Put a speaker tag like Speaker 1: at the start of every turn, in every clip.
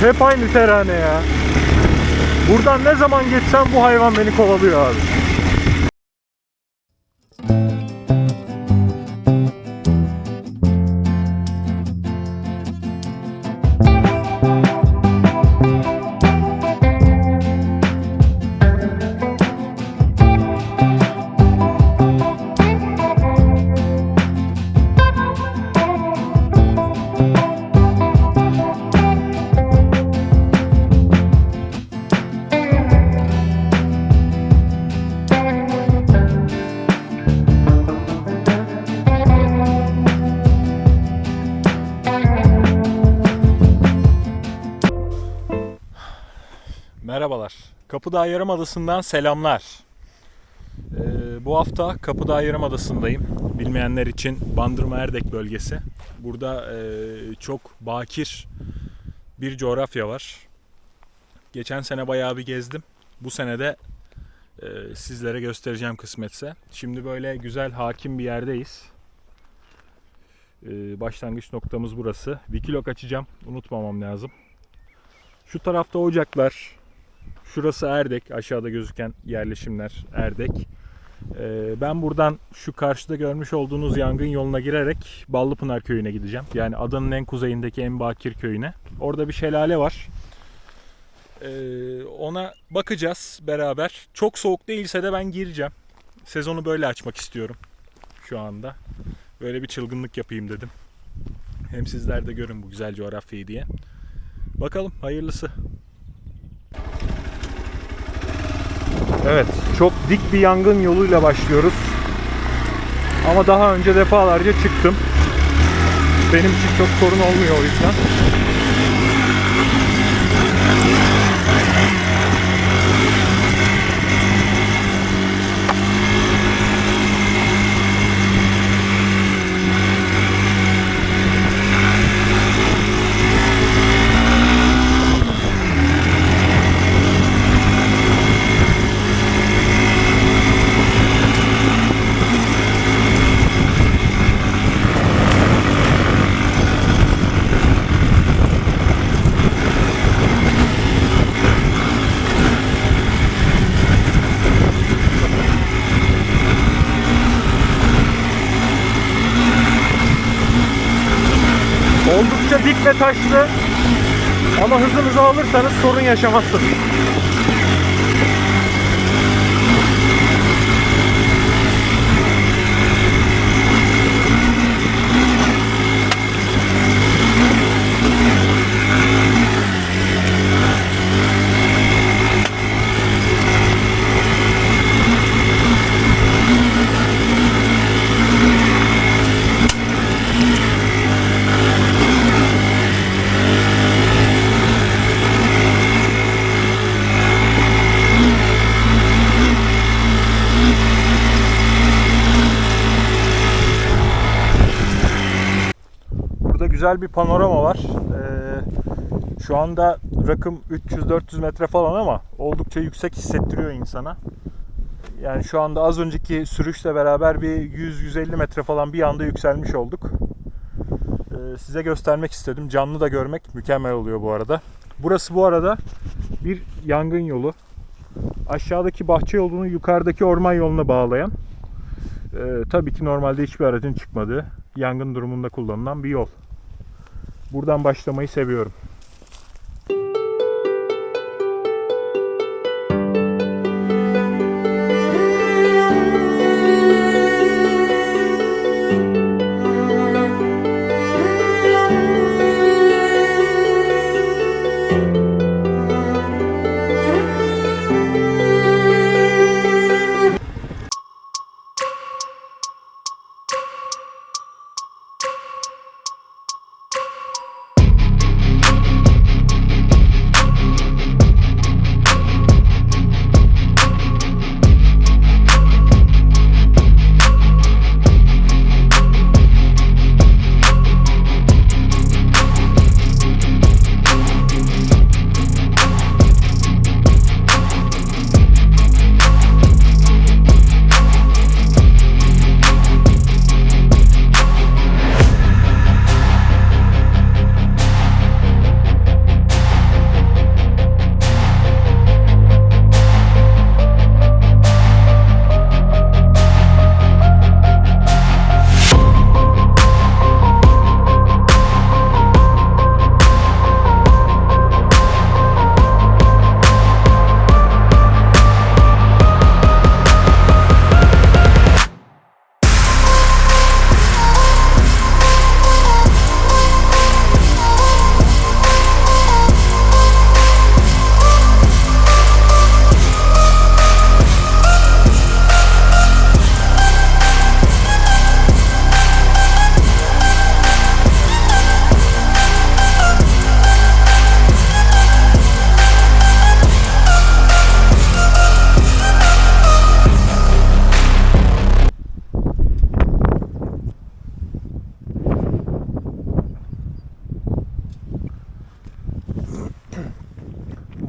Speaker 1: Hep aynı terane ya. Buradan ne zaman geçsem bu hayvan beni kovalıyor abi. Kapıdağ Yarımadası'ndan selamlar. Ee, bu hafta Kapıdağ Yarımadası'ndayım. Bilmeyenler için Bandırma Erdek bölgesi. Burada e, çok bakir bir coğrafya var. Geçen sene bayağı bir gezdim. Bu sene de e, sizlere göstereceğim kısmetse. Şimdi böyle güzel hakim bir yerdeyiz. Ee, başlangıç noktamız burası. Wikilog açacağım. Unutmamam lazım. Şu tarafta ocaklar, Şurası Erdek. Aşağıda gözüken yerleşimler Erdek. Ee, ben buradan şu karşıda görmüş olduğunuz yangın yoluna girerek Ballıpınar köyüne gideceğim. Yani adanın en kuzeyindeki en bakir köyüne. Orada bir şelale var. Ee, ona bakacağız beraber. Çok soğuk değilse de ben gireceğim. Sezonu böyle açmak istiyorum şu anda. Böyle bir çılgınlık yapayım dedim. Hem sizler de görün bu güzel coğrafyayı diye. Bakalım hayırlısı. Evet, çok dik bir yangın yoluyla başlıyoruz. Ama daha önce defalarca çıktım. Benim için çok sorun olmuyor o yüzden. Oldukça taşlı. Ama hızınızı alırsanız sorun yaşamazsınız. Burada güzel bir panorama var. Ee, şu anda rakım 300-400 metre falan ama oldukça yüksek hissettiriyor insana. Yani şu anda az önceki sürüşle beraber bir 100-150 metre falan bir anda yükselmiş olduk. Ee, size göstermek istedim. Canlı da görmek mükemmel oluyor bu arada. Burası bu arada bir yangın yolu. Aşağıdaki bahçe yolunu yukarıdaki orman yoluna bağlayan. Ee, tabii ki normalde hiçbir aracın çıkmadığı yangın durumunda kullanılan bir yol. Buradan başlamayı seviyorum.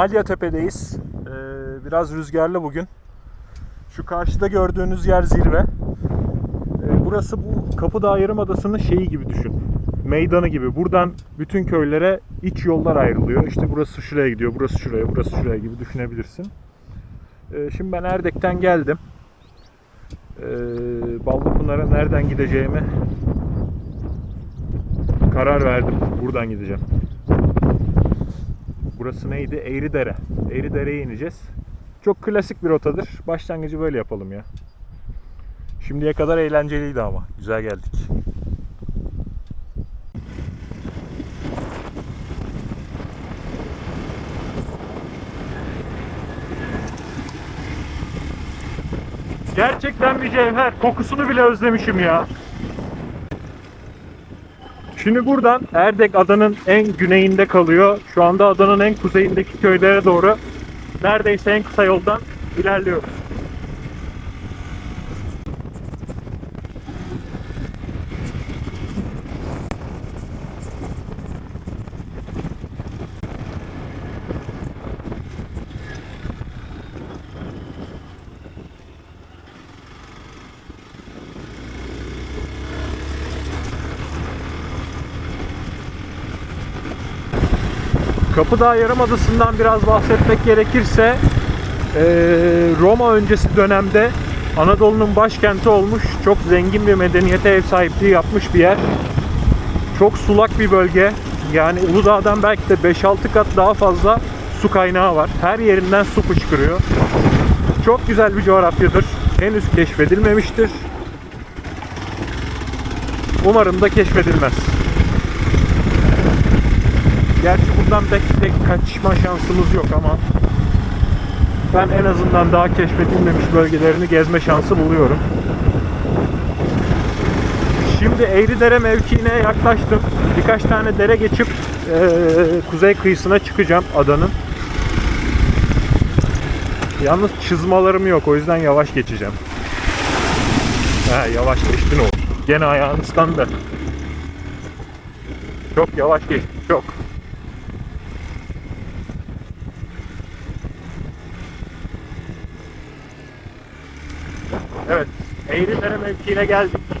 Speaker 1: Malya Tepe'deyiz. Ee, biraz rüzgarlı bugün. Şu karşıda gördüğünüz yer zirve. Ee, burası bu Kapıdağ Yarımadası'nın şeyi gibi düşün. Meydanı gibi. Buradan bütün köylere iç yollar ayrılıyor. İşte burası şuraya gidiyor, burası şuraya, burası şuraya gibi düşünebilirsin. Ee, şimdi ben Erdek'ten geldim. Ee, Ballıpınar'a nereden gideceğimi karar verdim. Buradan gideceğim. Burası neydi? Eğridere. Eğridere'ye ineceğiz. Çok klasik bir rotadır. Başlangıcı böyle yapalım ya. Şimdiye kadar eğlenceliydi ama. Güzel geldik. Gerçekten bir cevher. Kokusunu bile özlemişim ya. Şimdi buradan Erdek adanın en güneyinde kalıyor. Şu anda adanın en kuzeyindeki köylere doğru neredeyse en kısa yoldan ilerliyoruz. Kapıdağ Yarımadası'ndan biraz bahsetmek gerekirse Roma öncesi dönemde Anadolu'nun başkenti olmuş, çok zengin bir medeniyete ev sahipliği yapmış bir yer. Çok sulak bir bölge. Yani Uludağ'dan belki de 5-6 kat daha fazla su kaynağı var. Her yerinden su fışkırıyor. Çok güzel bir coğrafyadır. Henüz keşfedilmemiştir. Umarım da keşfedilmez. Gerçi buradan pek pek kaçma şansımız yok ama ben en azından daha keşfedilmemiş bölgelerini gezme şansı buluyorum. Şimdi Eğridere mevkiine yaklaştım. Birkaç tane dere geçip eee, kuzey kıyısına çıkacağım adanın. Yalnız çizmalarım yok o yüzden yavaş geçeceğim. Ha, yavaş geçtin o. Gene ayağın ıslandı. Çok yavaş geçtim çok. Evet. Eğridere mevkiine geldik.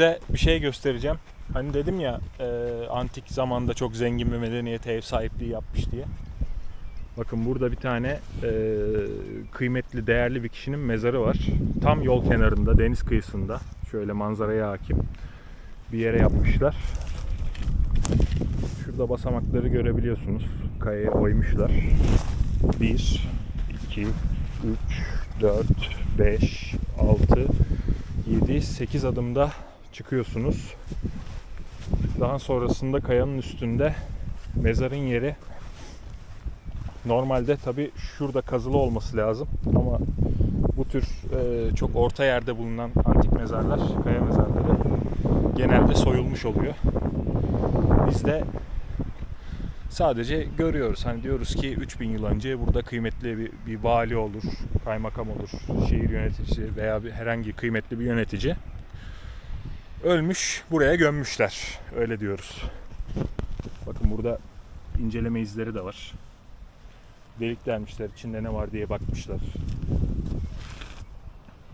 Speaker 1: Size bir şey göstereceğim. Hani dedim ya e, antik zamanda çok zengin bir medeniyete ev sahipliği yapmış diye. Bakın burada bir tane e, kıymetli, değerli bir kişinin mezarı var. Tam yol kenarında, deniz kıyısında. Şöyle manzaraya hakim bir yere yapmışlar. Şurada basamakları görebiliyorsunuz. Kayaya oymuşlar. 1, 2, 3, 4, 5, 6, 7, 8 adımda çıkıyorsunuz. Daha sonrasında kayanın üstünde mezarın yeri Normalde tabi şurada kazılı olması lazım ama bu tür e, çok orta yerde bulunan antik mezarlar, kaya mezarları genelde soyulmuş oluyor. Biz de sadece görüyoruz. Hani diyoruz ki 3000 yıl önce burada kıymetli bir, bir vali olur, kaymakam olur, şehir yöneticisi veya bir herhangi kıymetli bir yönetici ölmüş, buraya gömmüşler. Öyle diyoruz. Bakın burada inceleme izleri de var. Delik delmişler, içinde ne var diye bakmışlar.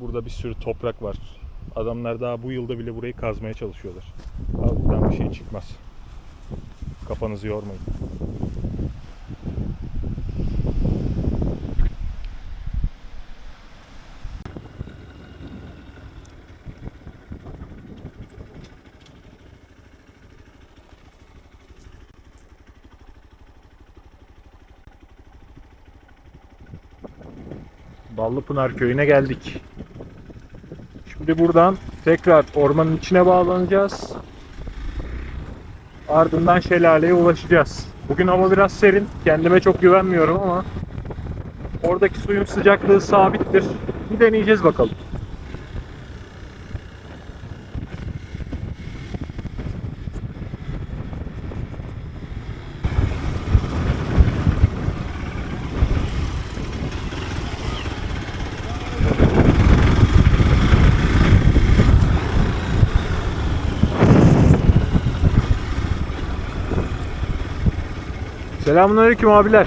Speaker 1: Burada bir sürü toprak var. Adamlar daha bu yılda bile burayı kazmaya çalışıyorlar. Buradan bir şey çıkmaz. Kafanızı yormayın. Ballıpınar köyüne geldik. Şimdi buradan tekrar ormanın içine bağlanacağız. Ardından şelaleye ulaşacağız. Bugün hava biraz serin. Kendime çok güvenmiyorum ama oradaki suyun sıcaklığı sabittir. Bir deneyeceğiz bakalım. Selamünaleyküm abiler.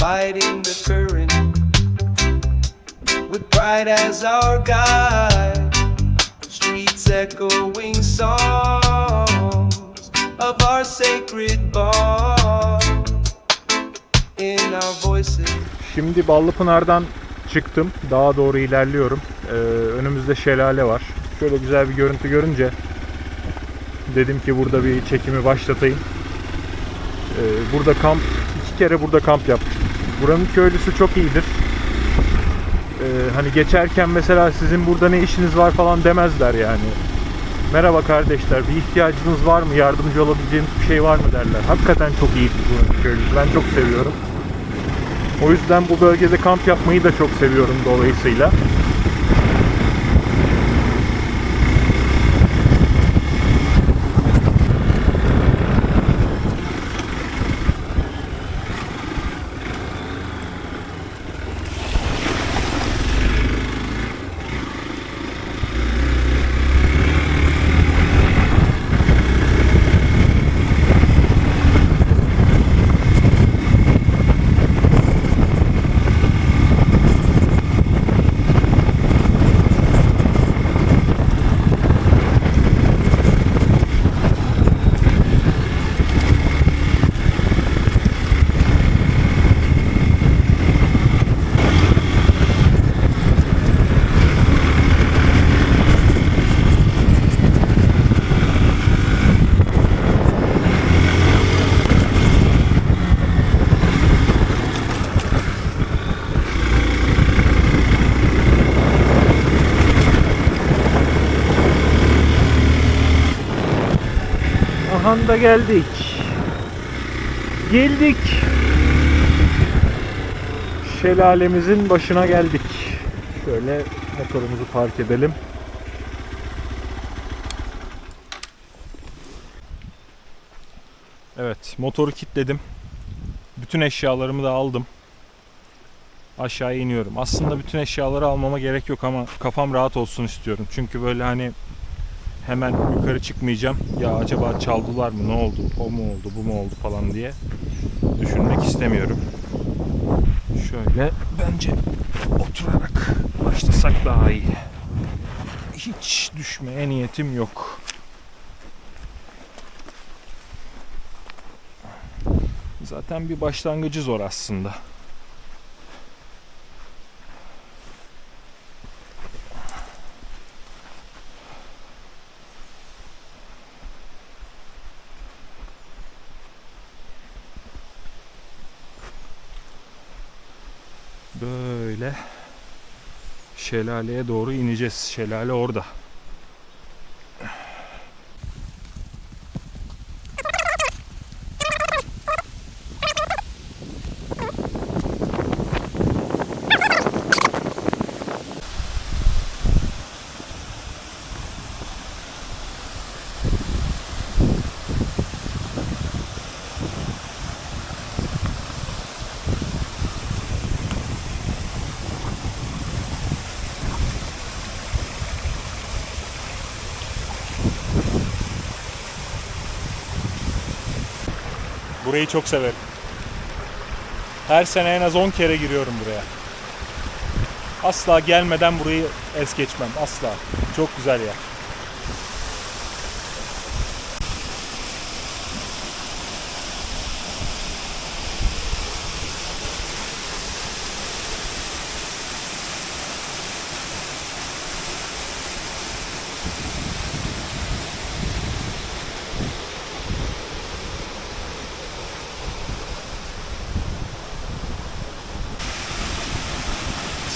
Speaker 2: Fighting the current with pride as our guide. Streets echoing songs of our sacred bond in our voices.
Speaker 1: Şimdi Ballıpınar'dan çıktım. Daha doğru ilerliyorum. Ee, önümüzde şelale var. Şöyle güzel bir görüntü görünce dedim ki burada bir çekimi başlatayım. Ee, burada kamp, iki kere burada kamp yapmıştım. Buranın köylüsü çok iyidir. Ee, hani geçerken mesela sizin burada ne işiniz var falan demezler yani. Merhaba kardeşler, bir ihtiyacınız var mı? Yardımcı olabileceğimiz bir şey var mı derler. Hakikaten çok iyidir buranın köylüsü. Ben çok seviyorum. O yüzden bu bölgede kamp yapmayı da çok seviyorum dolayısıyla. Aha da geldik. Geldik. Şelalemizin başına geldik. Şöyle Motorumuzu park edelim. Evet, motoru kilitledim. Bütün eşyalarımı da aldım. Aşağıya iniyorum. Aslında bütün eşyaları almama gerek yok ama kafam rahat olsun istiyorum. Çünkü böyle hani hemen yukarı çıkmayacağım. Ya acaba çaldılar mı? Ne oldu? O mu oldu? Bu mu oldu falan diye düşünmek istemiyorum. Şöyle bence oturarak başlasak daha iyi. Hiç düşmeye niyetim yok. Zaten bir başlangıcı zor aslında. Böyle şelaleye doğru ineceğiz. Şelale orada. Burayı çok severim. Her sene en az 10 kere giriyorum buraya. Asla gelmeden burayı es geçmem. Asla. Çok güzel yer.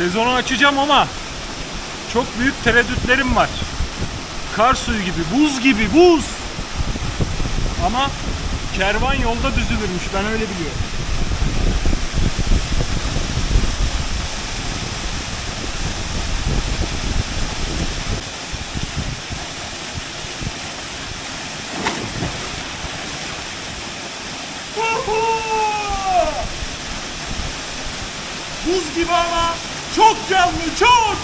Speaker 1: Sezonu açacağım ama çok büyük tereddütlerim var. Kar suyu gibi, buz gibi, buz. Ama kervan yolda düzülürmüş. Ben öyle biliyorum. Buz gibi ama çok canlı, çok!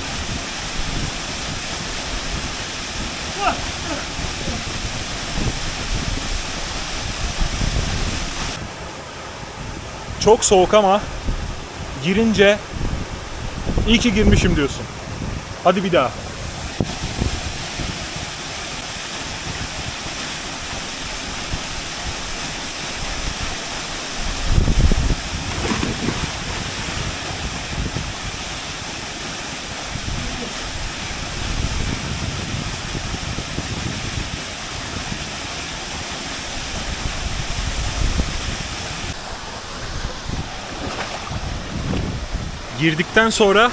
Speaker 1: Çok soğuk ama girince iyi ki girmişim diyorsun. Hadi bir daha. Girdikten sonra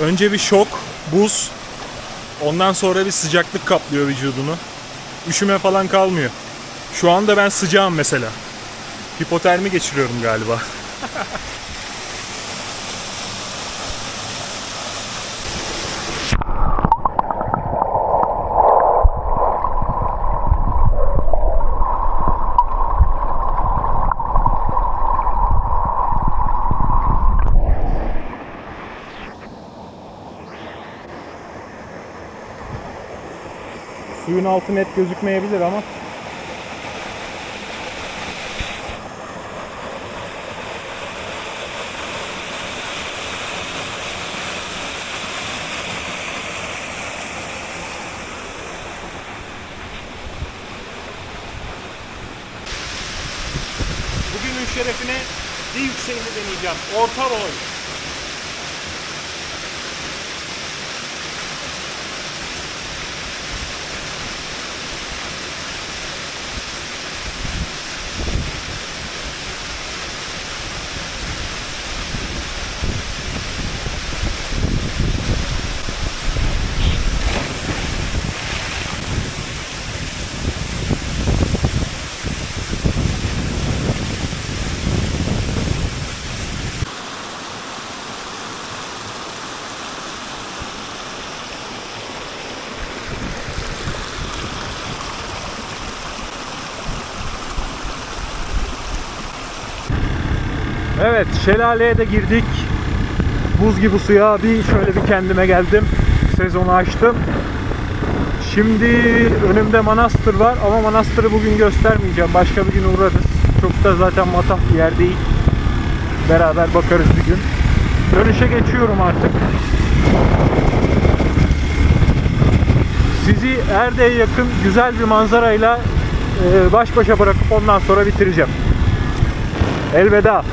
Speaker 1: önce bir şok, buz, ondan sonra bir sıcaklık kaplıyor vücudunu. Üşüme falan kalmıyor. Şu anda ben sıcağım mesela. Hipotermi geçiriyorum galiba. Suyun altı net gözükmeyebilir ama Bugünün şerefine bir yükseğini deneyeceğim. Orta boy. Şelaleye de girdik. Buz gibi suya bir şöyle bir kendime geldim. Sezonu açtım. Şimdi önümde manastır var ama manastırı bugün göstermeyeceğim. Başka bir gün uğrarız. Çok da zaten matah bir yer değil. Beraber bakarız bir gün. Dönüşe geçiyorum artık. Sizi Erde'ye yakın güzel bir manzarayla e, baş başa bırakıp ondan sonra bitireceğim. Elveda.